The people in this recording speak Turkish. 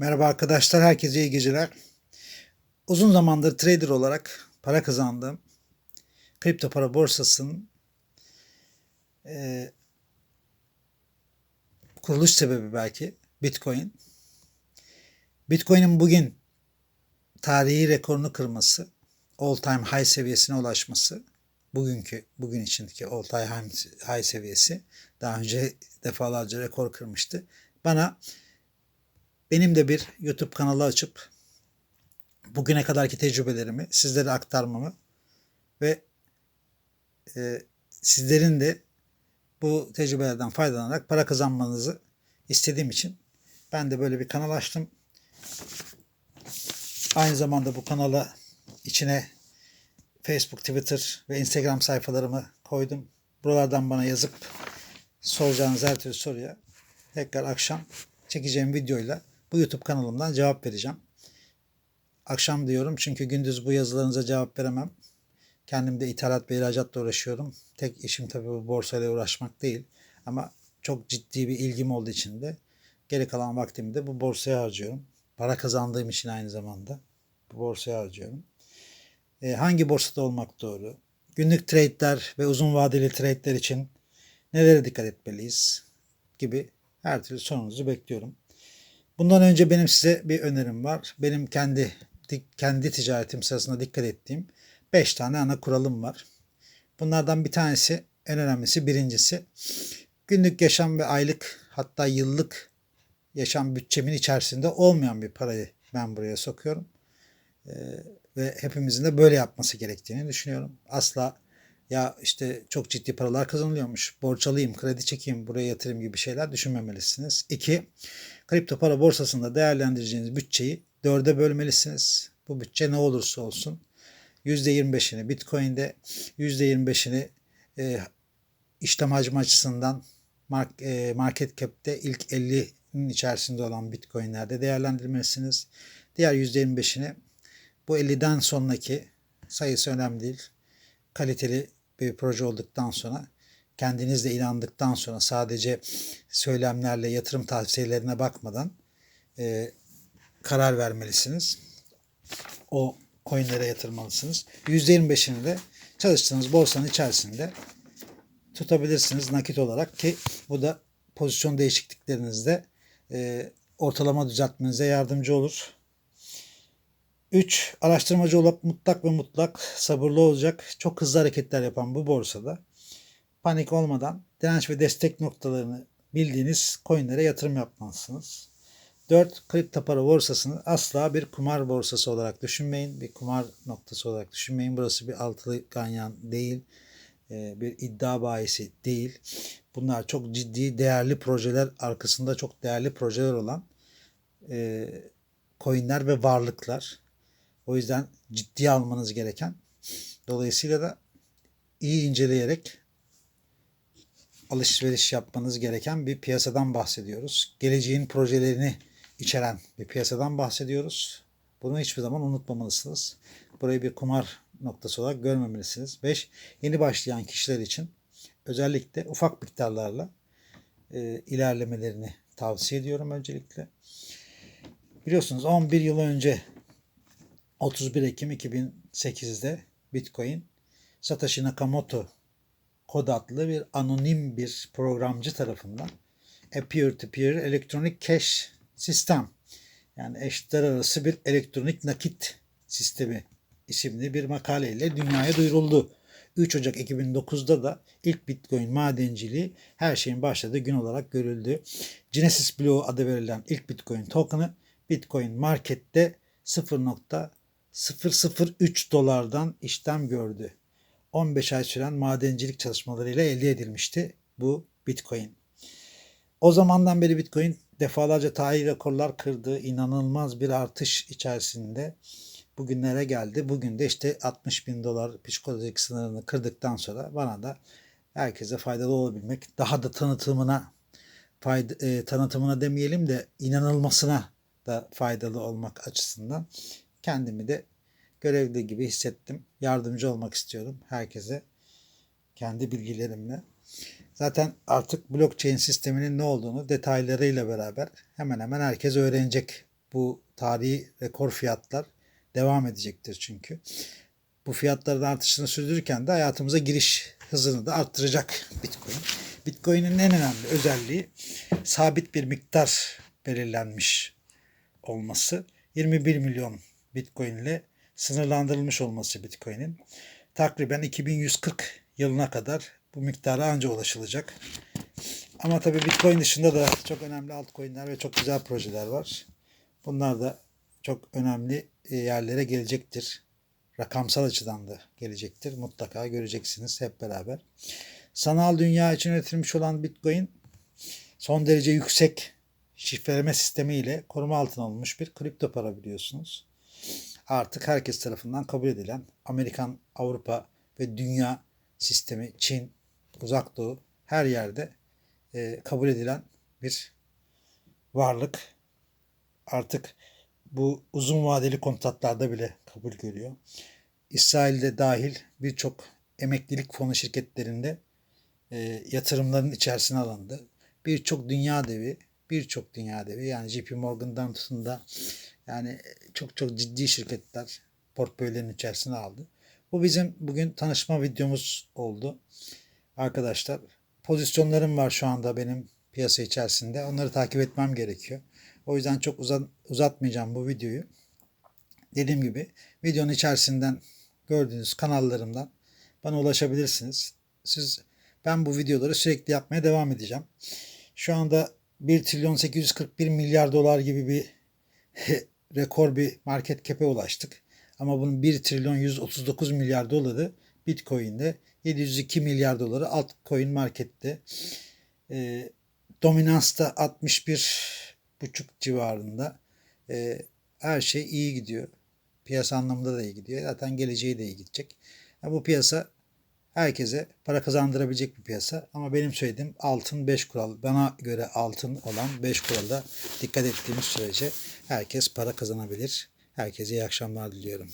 Merhaba arkadaşlar, herkese iyi geceler. Uzun zamandır trader olarak para kazandığım kripto para borsasının eee, kuruluş sebebi belki Bitcoin. Bitcoin'in bugün tarihi rekorunu kırması, all time high seviyesine ulaşması, bugünkü bugün içindeki all time high seviyesi daha önce defalarca rekor kırmıştı. Bana benim de bir YouTube kanalı açıp bugüne kadarki tecrübelerimi sizlere aktarmamı ve e, sizlerin de bu tecrübelerden faydalanarak para kazanmanızı istediğim için ben de böyle bir kanal açtım. Aynı zamanda bu kanala içine Facebook, Twitter ve Instagram sayfalarımı koydum. Buralardan bana yazıp soracağınız her türlü soruya tekrar akşam çekeceğim videoyla bu YouTube kanalımdan cevap vereceğim. Akşam diyorum çünkü gündüz bu yazılarınıza cevap veremem. Kendim de ithalat ve ihracatla uğraşıyorum. Tek işim tabii bu borsayla uğraşmak değil. Ama çok ciddi bir ilgim olduğu için de geri kalan vaktimi de bu borsaya harcıyorum. Para kazandığım için aynı zamanda bu borsaya harcıyorum. E, hangi borsada olmak doğru? Günlük trade'ler ve uzun vadeli trade'ler için nelere dikkat etmeliyiz? Gibi her türlü sorunuzu bekliyorum. Bundan önce benim size bir önerim var. Benim kendi kendi ticaretim sırasında dikkat ettiğim 5 tane ana kuralım var. Bunlardan bir tanesi en önemlisi birincisi günlük yaşam ve aylık hatta yıllık yaşam bütçemin içerisinde olmayan bir parayı ben buraya sokuyorum. Ee, ve hepimizin de böyle yapması gerektiğini düşünüyorum. Asla ya işte çok ciddi paralar kazanılıyormuş. Borç alayım, kredi çekeyim, buraya yatırım gibi şeyler düşünmemelisiniz. İki, kripto para borsasında değerlendireceğiniz bütçeyi dörde bölmelisiniz. Bu bütçe ne olursa olsun %25'ini Bitcoin'de, %25'ini e, işlem hacmi açısından mark, e, market cap'te ilk 50'nin içerisinde olan Bitcoin'lerde değerlendirmelisiniz. Diğer %25'ini bu 50'den sonraki sayısı önemli değil. Kaliteli bir proje olduktan sonra kendiniz de inandıktan sonra sadece söylemlerle yatırım tavsiyelerine bakmadan e, karar vermelisiniz. O coinlere yatırmalısınız. %25'ini de çalıştığınız borsanın içerisinde tutabilirsiniz nakit olarak ki bu da pozisyon değişikliklerinizde e, ortalama düzeltmenize yardımcı olur. 3. Araştırmacı olmak mutlak ve mutlak sabırlı olacak. Çok hızlı hareketler yapan bu borsada panik olmadan direnç ve destek noktalarını bildiğiniz coinlere yatırım yapmalısınız. 4. Kripto para borsasını asla bir kumar borsası olarak düşünmeyin. Bir kumar noktası olarak düşünmeyin. Burası bir altılı ganyan değil. Bir iddia bahisi değil. Bunlar çok ciddi değerli projeler arkasında çok değerli projeler olan coinler ve varlıklar. O yüzden ciddiye almanız gereken. Dolayısıyla da iyi inceleyerek alışveriş yapmanız gereken bir piyasadan bahsediyoruz. Geleceğin projelerini içeren bir piyasadan bahsediyoruz. Bunu hiçbir zaman unutmamalısınız. Burayı bir kumar noktası olarak görmemelisiniz. 5. Yeni başlayan kişiler için özellikle ufak miktarlarla e, ilerlemelerini tavsiye ediyorum öncelikle. Biliyorsunuz 11 yıl önce 31 Ekim 2008'de Bitcoin Satoshi Nakamoto kod adlı bir anonim bir programcı tarafından a peer-to-peer elektronik cash sistem yani eşitler arası bir elektronik nakit sistemi isimli bir makaleyle dünyaya duyuruldu. 3 Ocak 2009'da da ilk Bitcoin madenciliği her şeyin başladığı gün olarak görüldü. Genesis Bloğu adı verilen ilk Bitcoin token'ı Bitcoin markette 0.003 dolardan işlem gördü. 15 ay süren madencilik çalışmalarıyla elde edilmişti bu Bitcoin. O zamandan beri Bitcoin defalarca tarihi rekorlar kırdı. İnanılmaz bir artış içerisinde bugünlere geldi. Bugün de işte 60 bin dolar psikolojik sınırını kırdıktan sonra bana da herkese faydalı olabilmek, daha da tanıtımına fayda, e, tanıtımına demeyelim de inanılmasına da faydalı olmak açısından kendimi de görevli gibi hissettim. Yardımcı olmak istiyorum herkese kendi bilgilerimle. Zaten artık blockchain sisteminin ne olduğunu detaylarıyla beraber hemen hemen herkes öğrenecek Bu tarihi rekor fiyatlar devam edecektir çünkü. Bu fiyatların artışını sürdürürken de hayatımıza giriş hızını da arttıracak Bitcoin. Bitcoin'in en önemli özelliği sabit bir miktar belirlenmiş olması. 21 milyon Bitcoin ile sınırlandırılmış olması Bitcoin'in. Takriben 2140 yılına kadar bu miktara anca ulaşılacak. Ama tabii Bitcoin dışında da çok önemli altcoin'ler ve çok güzel projeler var. Bunlar da çok önemli e, yerlere gelecektir. Rakamsal açıdan da gelecektir. Mutlaka göreceksiniz hep beraber. Sanal dünya için üretilmiş olan Bitcoin son derece yüksek şifreleme sistemi ile koruma altına alınmış bir kripto para biliyorsunuz. Artık herkes tarafından kabul edilen Amerikan, Avrupa ve dünya sistemi, Çin, Uzak Doğu her yerde e, kabul edilen bir varlık. Artık bu uzun vadeli kontratlarda bile kabul görüyor. İsrail'de dahil birçok emeklilik fonu şirketlerinde e, yatırımların içerisine alındı. Birçok dünya devi, birçok dünya devi yani JP Morgan'dan tutun da yani çok çok ciddi şirketler portföylerin içerisine aldı. Bu bizim bugün tanışma videomuz oldu. Arkadaşlar pozisyonlarım var şu anda benim piyasa içerisinde. Onları takip etmem gerekiyor. O yüzden çok uzat, uzatmayacağım bu videoyu. Dediğim gibi videonun içerisinden gördüğünüz kanallarımdan bana ulaşabilirsiniz. Siz ben bu videoları sürekli yapmaya devam edeceğim. Şu anda 1 trilyon 841 milyar dolar gibi bir rekor bir market cap'e ulaştık. Ama bunun 1 trilyon 139 milyar doları Bitcoin'de, 702 milyar doları altcoin markette. E, dominans da 61 buçuk civarında. E, her şey iyi gidiyor. Piyasa anlamında da iyi gidiyor. Zaten geleceği de iyi gidecek. Yani bu piyasa herkese para kazandırabilecek bir piyasa. Ama benim söylediğim altın 5 kural. Bana göre altın olan 5 kurala dikkat ettiğimiz sürece herkes para kazanabilir. Herkese iyi akşamlar diliyorum.